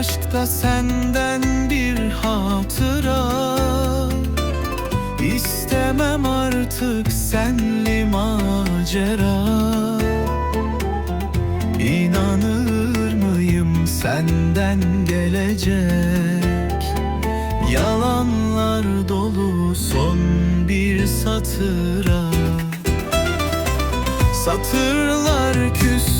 Aşkta senden bir hatıra. İstemem artık senli macera senden gelecek Yalanlar dolu son bir satıra. Satırlar küstü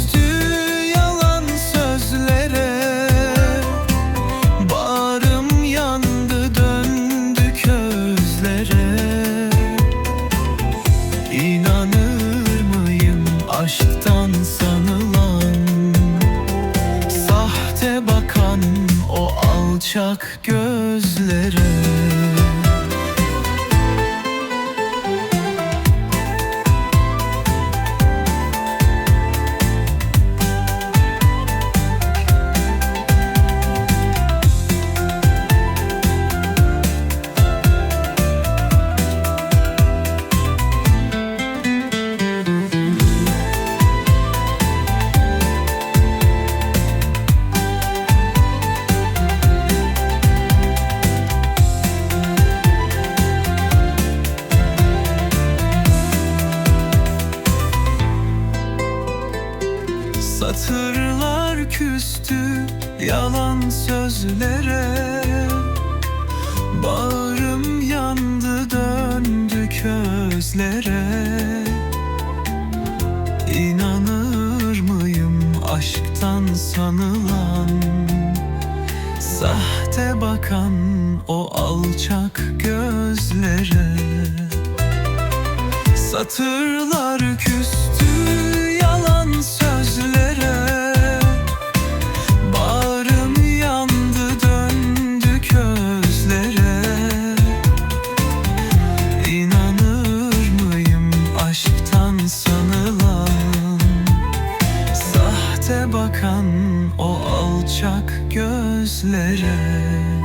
alçak gözlere Satırlar küstü yalan sözlere. Bağrım yandı döndü közlere. İnanır mıyım aşktan sanılan? Sahte bakan o alçak gözlere. Satırlar küstü bakan o alçak gözlere